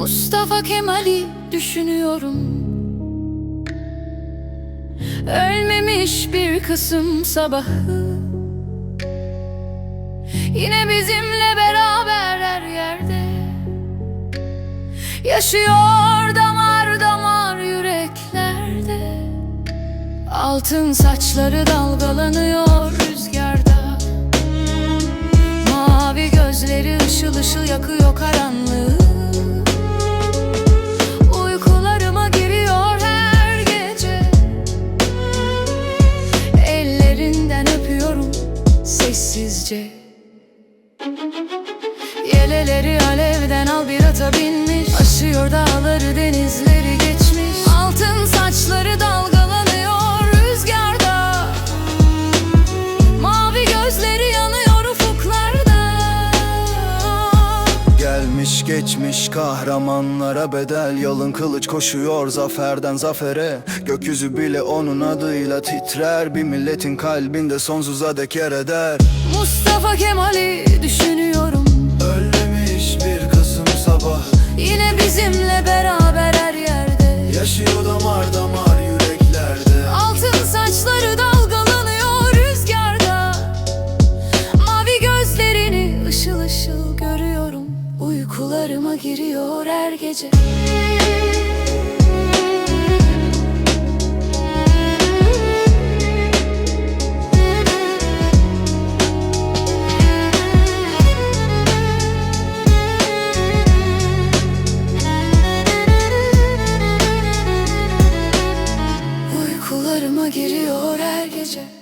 Mustafa Kemal'i düşünüyorum. Ölmemiş bir Kasım sabahı. Yine bizimle beraber her yerde. Yaşıyor damar damar yüreklerde. Altın saçları dalgalanıyor sessizce Yeleleri alevden al bir ata binmiş. Aşıyor dağları denizleri geçmiş. Altın saçları dalgalanıyor rüzgarda. Mavi gözleri yanıyor ufuklarda. Gelmiş geçmiş kahramanlara bedel. Yalın kılıç koşuyor zaferden zafere. Gökyüzü bile onun adıyla titrer. Bir milletin kalbinde sonsuza dek yer eder Mustafa Kemal'i düşünüyorum. Ölmemiş bir Kasım sabahı Yine bizimle beraber her yerde. Yaşıyor damar damar yüreklerde. Altın saçları dalgalanıyor rüzgarda. Mavi gözlerini ışıl ışıl görüyorum. Uykularıma giriyor her gece. Uykularıma giriyor her gece